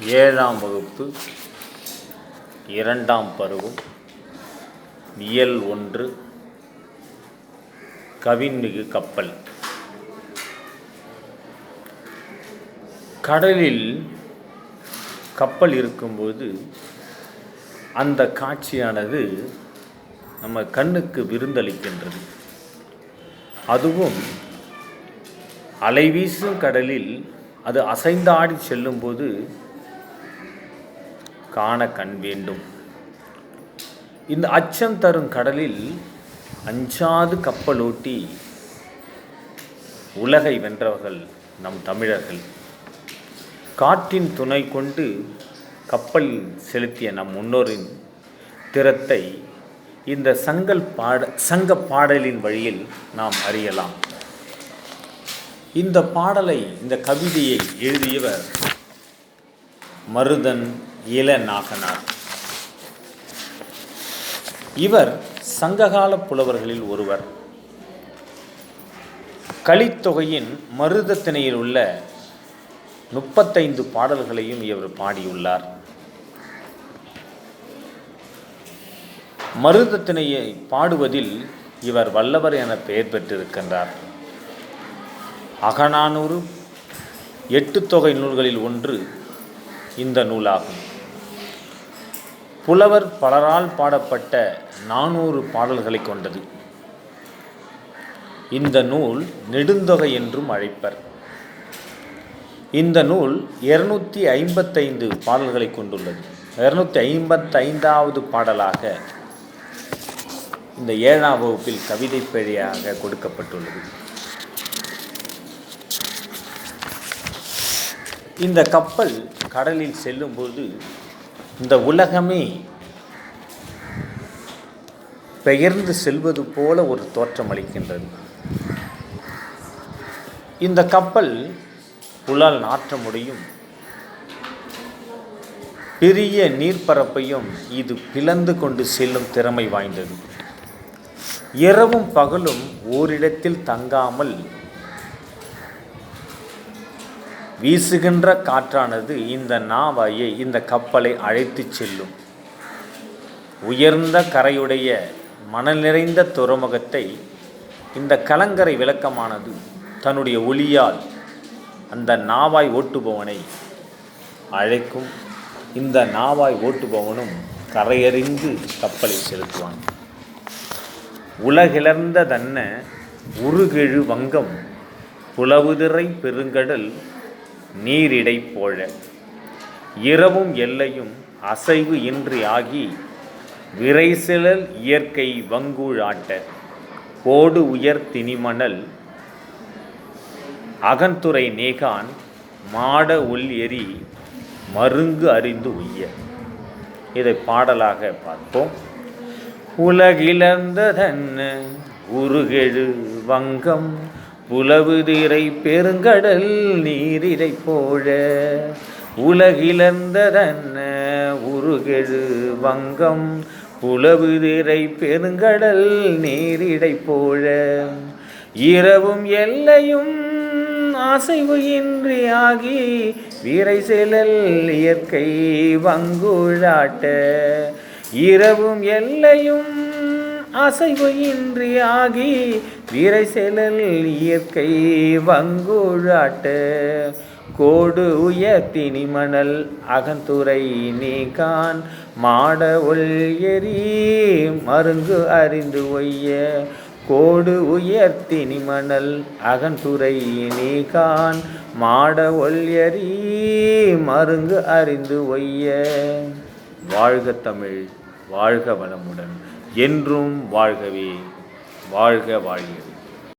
ஏழாம் வகுப்பு இரண்டாம் பருவம் இயல் ஒன்று கவின்மிகு கப்பல். கடலில் கப்பல் இருக்கும்போது அந்த காட்சியானது நம்ம கண்ணுக்கு விருந்தளிக்கின்றது. அதுவும் அலைவீசும் கடலில் அது அசைந்தாடி செல்லும்போது காண கண் வேண்டும். இந்த அச்சம் தரும் கடலில் அஞ்சாது கப்பலோட்டி உலகை வென்றவர்கள் நம் தமிழர்கள். காற்றின் துணை கொண்டு கப்பல் செலுத்திய நம் முன்னோரின் திறத்தை இந்த சங்கல் பாட சங்க பாடலின் வழியில் நாம் அறியலாம். இந்த பாடலை இந்த கவிதையை எழுதியவர் மருதன் இளநாகனார் இவர் சங்ககால புலவர்களில் ஒருவர். கலித்தொகையின் மருதத்திணையில் உள்ள முப்பத்தைந்து பாடல்களையும் இவர் பாடியுள்ளார். மருதத்திணையை பாடுவதில் இவர் வல்லவர் என பெயர் பெற்றிருக்கின்றார். அகநானூறு எட்டு தொகை நூல்களில் ஒன்று இந்த நூலாகும். புலவர் பலரால் பாடப்பட்ட நானூறு பாடல்களை கொண்டது. இந்த நூல் நெடுந்தொகை என்றும் அழைப்பர். இந்த நூல் இருநூற்றி ஐம்பத்தைந்து பாடல்களை கொண்டுள்ளது. இருநூற்றி ஐம்பத்தைந்தாவது பாடலாக இந்த ஏழாம் வகுப்பில் கவிதை பிழையாக கொடுக்கப்பட்டுள்ளது. இந்த கப்பல் கடலில் செல்லும்போது இந்த உலகமே பெயர்ந்து செல்வது போல ஒரு தோற்றம் அளிக்கின்றது. இந்த கப்பல் புலால் நாற்றமுடையும் பெரிய நீர்ப்பரப்பையும் இது பிளந்து கொண்டு செல்லும் திறமை வாய்ந்தது. இரவும் பகலும் ஓரிடத்தில் தங்காமல் வீசுகின்ற காற்றானது இந்த நாவாயை இந்த கப்பலை அழைத்துச் செல்லும். உயர்ந்த கரையுடைய மணல் நிறைந்த துறைமுகத்தை இந்த கலங்கரை விளக்கமானது தன்னுடைய ஒளியால் அந்த நாவாய் ஓட்டுபவனை அழைக்கும். இந்த நாவாய் ஓட்டுபவனும் கரையறிந்து கப்பலை செலுத்துவான். உலகிழந்த தன்ன உருகெழு வங்கம் புலவுதிரை பெருங்கடல் நீரிடை போழ. இரவும் எல்லையும் அசைவு இன்றி ஆகி விரைசிழல் இயற்கை வங்குழாட்ட கோடு உயர் திணிமணல் அகன்துறை நேகான் மாட உள் எரி மருங்கு அறிந்து உய்ய. இதை பாடலாக பார்ப்போம். உலகிழந்த தன்ன உருகெழு வங்கம் புலவுதிரை பெருங்கடல் நீரிடை போழ உலகிழந்ததன்ன உருகெழு வங்கம் புலவுதிரை பெருங்கடல் நீரிடை போழ. இரவும் எல்லையும் அசைவு இன்றி ஆகி வீரை செலல் இயற்கை வங்குழாட்ட. இரவும் எல்லையும் அசைவு இன்றி ஆகி வீரை செலல் இயற்கை வங்குழாட்ட. கோடு உயர்த்தினி மணல் அகந்துரை நீகான். மாட ஒல் எரி மருங்கு அறிந்து ஒய்ய. கோடு உயர்த்தினி மணல் அகன்துறை நீகான். மாட ஒல் எரி மருங்கு அறிந்து ஒய்ய. வாழ்க தமிழ் வாழ்க வளமுடன். என்றும் வாழ்கவே வாழ்க வாழ்கிறது